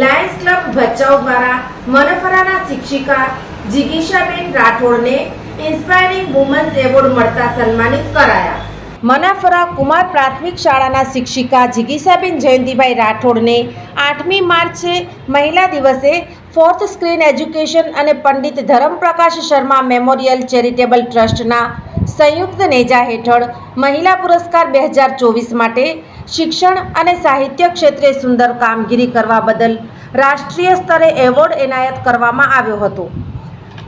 lions club Bhachau દ્વારા મનફરાના શિક્ષિકા જિગીશાબેન રાઠોડને ઇન્સ્પાયરિંગ વુમન્સ એવોર્ડ મળતા સન્માનિત કરાયા. મનાફરા કુમાર પ્રાથમિક શાળાના શિક્ષિકા જિગીસાબેન જયંતિભાઈ રાઠોડને આઠમી માર્ચે મહિલા દિવસે ફોર્થ સ્ક્રીન એજ્યુકેશન અને પંડિત ધરમપ્રકાશ શર્મા મેમોરિયલ ચેરિટેબલ ટ્રસ્ટના સંયુક્ત નેજા હેઠળ મહિલા પુરસ્કાર બે હજાર ચોવીસ માટે શિક્ષણ અને સાહિત્ય ક્ષેત્રે સુંદર કામગીરી કરવા બદલ રાષ્ટ્રીય સ્તરે એવોર્ડ એનાયત કરવામાં આવ્યો હતો.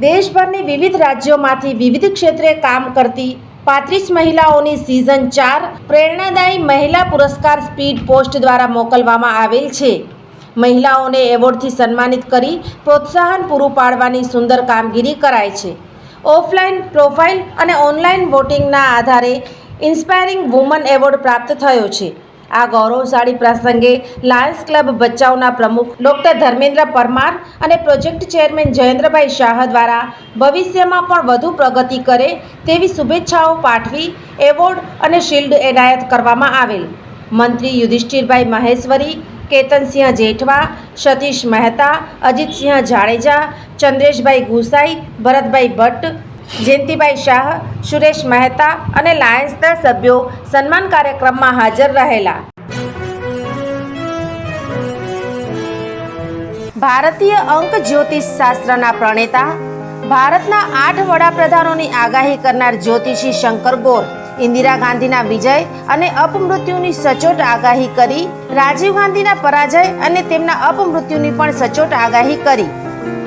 દેશભરની વિવિધ રાજ્યોમાંથી વિવિધ ક્ષેત્રે કામ કરતી પાંત્રીસ મહિલાઓની સિઝન ચાર પ્રેરણાદાયી મહિલા પુરસ્કાર સ્પીડ પોસ્ટ દ્વારા મોકલવામાં આવેલ છે. મહિલાઓને એવોર્ડથી સન્માનિત કરી પ્રોત્સાહન પૂરું પાડવાની સુંદર કામગીરી કરાય છે. ઓફલાઈન પ્રોફાઇલ અને ઓનલાઈન વોટિંગના આધારે ઇન્સ્પાયરિંગ વુમન એવોર્ડ પ્રાપ્ત થયો છે. આ ગૌરવશાળી પ્રસંગે લાયન્સ ક્લબ ભચાઉના પ્રમુખ ડૉક્ટર ધર્મેન્દ્ર પરમાર અને પ્રોજેક્ટ ચેરમેન જયેન્દ્રભાઈ શાહ દ્વારા ભવિષ્યમાં પણ વધુ પ્રગતિ કરે તેવી શુભેચ્છાઓ પાઠવી એવોર્ડ અને શિલ્ડ એનાયત કરવામાં આવેલ. મંત્રી યુધિષ્ઠિરભાઈ મહેશ્વરી, કેતનસિંહ જેઠવા, સતીશ મહેતા, અજીતસિંહ જાડેજા, ચંદ્રેશભાઈ ગુસાઈ ભરતભાઈ ભટ્ટ જયંતિભાઈ શાહ, સુરેશ મહેતા અને લાયન્સના સભ્યો સન્માન કાર્યક્રમમાં હાજર રહેલા. ભારતીય અંક જ્યોતિષ શાસ્ત્રના પ્રણેતા, ભારતના આઠ વડાપ્રધાનોની આગાહી કરનાર જ્યોતિષી શંકર ગોર, ઇન્દિરા ગાંધીના વિજય અને અપમૃત્યુની સચોટ આગાહી કરી, રાજીવ ગાંધીના પરાજય અને તેમના અપમૃત્યુની પણ સચોટ આગાહી કરી.